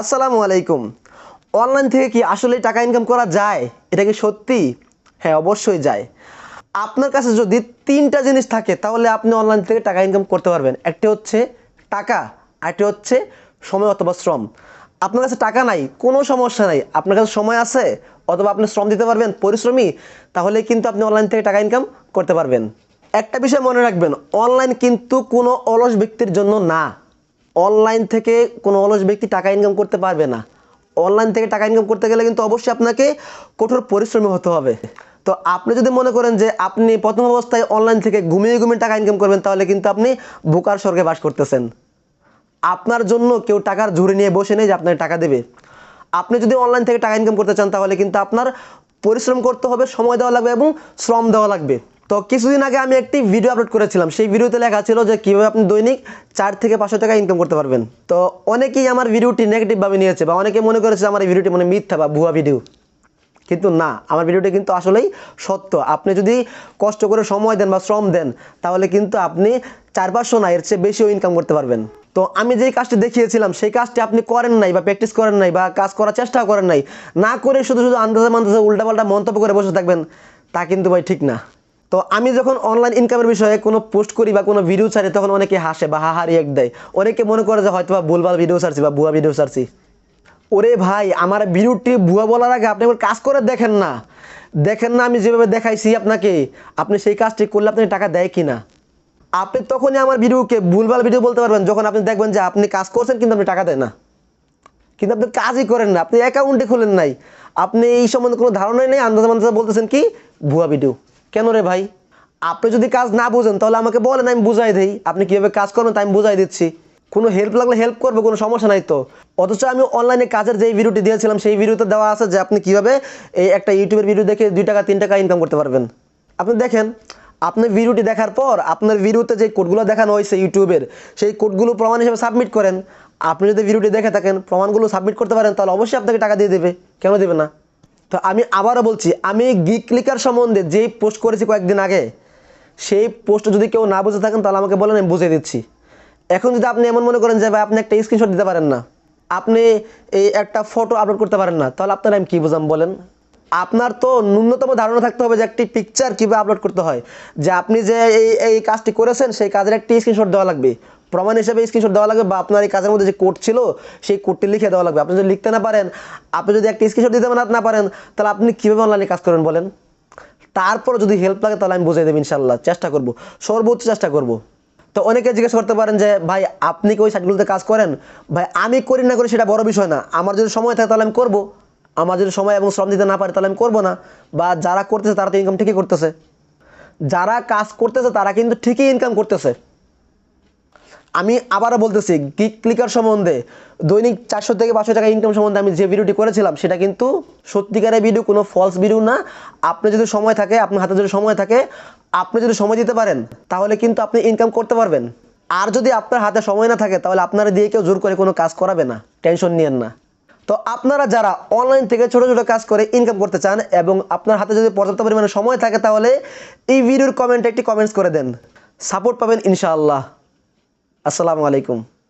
আসসালামু আলাইকুম। অনলাইন থেকে কি আসলে টাকা ইনকাম করা যায়? এটা কি সত্যি? হ্যাঁ অবশ্যই যায়। আপনার কাছে যদি তিনটা জিনিস থাকে, তাহলে আপনি অনলাইন থেকে টাকা ইনকাম করতে পারবেন। একটি হচ্ছে টাকা, আরেকটি হচ্ছে সময় অথবা শ্রম। আপনার কাছে টাকা নাই, কোনো সমস্যা নাই। আপনার কাছে সময় আছে, অথবা আপনি শ্রম দিতে পারবেন, পরিশ্রমী, তাহলে কিন্তু আপনি অনলাইন থেকে টাকা ইনকাম করতে পারবেন। একটা বিষয় মনে রাখবেন অনলাইন কিন্তু কোনো অলস ব্যক্তির জন্য না। অনলাইন থেকে কোনো অলস ব্যক্তি টাকা ইনকাম করতে পারবে না। অনলাইন থেকে টাকা ইনকাম করতে গেলে কিন্তু অবশ্যই আপনাকে কঠোর পরিশ্রমী হতে হবে। তো আপনি যদি মনে করেন যে আপনি প্রথম অবস্থায় অনলাইন থেকে ঘুমিয়ে ঘুমিয়ে টাকা ইনকাম করবেন, তাহলে কিন্তু আপনি বোকার স্বর্গে বাস করতেছেন। আপনার জন্য কেউ টাকার ঝুড়ি নিয়ে বসে নেই যে আপনাকে টাকা দেবে। আপনি যদি অনলাইন থেকে টাকা ইনকাম করতে চান, তাহলে কিন্তু আপনার পরিশ্রম করতে হবে, সময় দেওয়া লাগবে এবং শ্রম দেওয়া লাগবে। তো কিছুদিন আগে আমি একটি ভিডিও আপলোড করেছিলাম। সেই ভিডিওতে লেখা ছিল যে কীভাবে আপনি দৈনিক চার থেকে পাঁচশো টাকা ইনকাম করতে পারবেন। তো অনেকেই আমার ভিডিওটি নেগেটিভভাবে নিয়েছে বা অনেকে মনে করেছে আমার এই ভিডিওটি মানে মিথ্যা বা ভুয়া ভিডিও কিন্তু না, আমার ভিডিওটি কিন্তু আসলেই সত্য। আপনি যদি কষ্ট করে সময় দেন বা শ্রম দেন, তাহলে কিন্তু আপনি চার পাঁচশো না, এর চেয়ে বেশিও ইনকাম করতে পারবেন। তো আমি যেই কাজটি দেখিয়েছিলাম, সেই কাজটি আপনি করেন নাই বা প্র্যাকটিস করেন নাই বা কাজ করার চেষ্টা করেন নাই, না করে শুধু শুধু আন্দাজে মান্দাজে উল্টাপাল্টা মন্তব্য করে বসে থাকবেন, তা কিন্তু ভাই ঠিক না। তো আমি যখন অনলাইন ইনকামের বিষয়ে কোনো পোস্ট করি বা কোনো ভিডিও ছাড়ি, তখন অনেকে হাসে বা হাহারি এক দেয়। অনেকে মনে করে যে হয়তো বা ভুলভাল ভিডিও ছাড়ছি বা ভুয়া ভিডিও ছাড়ছি। ওরে ভাই, আমার ভিডিওটি ভুয়া বলার আগে আপনি একবার কাজ করে দেখেন না। দেখেন না আমি যেভাবে দেখাইছি আপনাকে, আপনি সেই কাজটি করলে আপনি টাকা দেয় কি না আপনি তখনই আমার ভিডিওকে ভুলভাল ভিডিও বলতে পারবেন, যখন আপনি দেখবেন যে আপনি কাজ করছেন কিন্তু আপনি টাকা দেয় না। কিন্তু আপনি কাজই করেন না, আপনি অ্যাকাউন্টে খোলেন নাই। আপনি এই সম্বন্ধে কোনো ধারণাই নেই আন্দাজ মান্দাজ বলতেছেন কি? ভুয়া ভিডিও কেন রে ভাই? আপনি যদি কাজ না বুঝেন, তাহলে আমাকে বলেন, আমি বুঝাই দিই। আপনি কীভাবে কাজ করবেন তাই আমি বুঝাই দিচ্ছি। কোনো হেল্প লাগলে হেল্প করবে, কোনো সমস্যা নাই তো। অথচ আমি অনলাইনে কাজের যেই ভিডিওটি দিয়েছিলাম, সেই ভিডিওতে দেওয়া আছে যে আপনি কীভাবে এই একটা ইউটিউবের ভিডিও দেখে দুই টাকা, তিন টাকা ইনকাম করতে পারবেন। আপনি দেখেন আপনার ভিডিওটি দেখার পর আপনার ভিডিওতে যে কোডগুলো দেখানো হয়েছে ইউটিউবের সেই কোডগুলো প্রমাণ হিসেবে সাবমিট করেন। আপনি যদি ভিডিওটি দেখে থাকেন, প্রমাণগুলো সাবমিট করতে পারেন, তাহলে অবশ্যই আপনাকে টাকা দিয়ে দেবে। কেন দেবে না? তো আমি আবারও বলছি, আমি গিক ক্লিকার সম্বন্ধে যেই পোস্ট করেছি কয়েকদিন আগে, সেই পোস্ট যদি কেউ না বুঝে থাকেন, তাহলে আমাকে বলেন, আমি বুঝিয়ে দিচ্ছি। এখন যদি আপনি এমন মনে করেন যে, ভাই, আপনি একটা স্ক্রিনশট দিতে পারেন না, আপনি এই একটা ফটো আপলোড করতে পারেন না, তাহলে আপনার আমি কী বুঝাম বলেন? আপনার তো ন্যূনতম ধারণা থাকতে হবে যে, একটি পিকচার কীভাবে আপলোড করতে হয়। যে আপনি যে এই এই কাজটি করেছেন, সেই কাজের একটি স্ক্রিনশট দেওয়া লাগবে। প্রমাণ হিসেবে স্ক্রিনশট দেওয়া লাগবে বা আপনার এই কাজের মধ্যে যে কোড ছিল, সেই কোডটি লিখে দেওয়া লাগবে। আপনি যদি লিখতে না পারেন, আপনি যদি একটা স্ক্রিনশট দিতে না- পারেন, তাহলে আপনি কীভাবে অনলাইনে কাজ করেন বলেন? তারপর যদি হেল্প লাগে, তাহলে আমি বুঝিয়ে দেবো ইনশাল্লাহ চেষ্টা করব। সর্বোচ্চ চেষ্টা করব। তো অনেকে জিজ্ঞেস করতে পারেন যে, ভাই, আপনি কি ওই সাইটগুলোতে কাজ করেন? ভাই, আমি করি না করি সেটা বড় বিষয় না। আমার যদি সময় থাকে, তাহলে আমি করব। আমার যদি সময় এবং শ্রম দিতে না পারে, তাহলে আমি করব না। বা যারা করতেছে, তারা তো ইনকাম ঠিকই করতেছে। যারা কাজ করতেছে, তারা কিন্তু ঠিকই ইনকাম করতেছে। আমি আবারও বলতেছি গিক ক্লিকার সম্বন্ধে, দৈনিক চারশো থেকে পাঁচশো টাকা ইনকাম সম্বন্ধে আমি যে ভিডিওটি করেছিলাম, সেটা কিন্তু সত্যিকারের ভিডিও কোনো ফলস ভিডিও না। আপনি যদি সময় থাকে, আপনার হাতে যদি সময় থাকে, আপনি যদি সময় দিতে পারেন, তাহলে কিন্তু আপনি ইনকাম করতে পারবেন। আর যদি আপনার হাতে সময় না থাকে, তাহলে আপনারা দিয়ে কেউ জোর করে কোনো কাজ করাবে না টেনশন নিয়েন না। তো আপনারা যারা অনলাইন থেকে ছোটো ছোটো কাজ করে ইনকাম করতে চান এবং আপনার হাতে যদি পর্যাপ্ত পরিমাণে সময় থাকে, তাহলে এই ভিডিওর কমেন্টে একটি কমেন্টস করে দেন। সাপোর্ট পাবেন ইনশাআল্লাহ। আসসালামু আলাইকুম।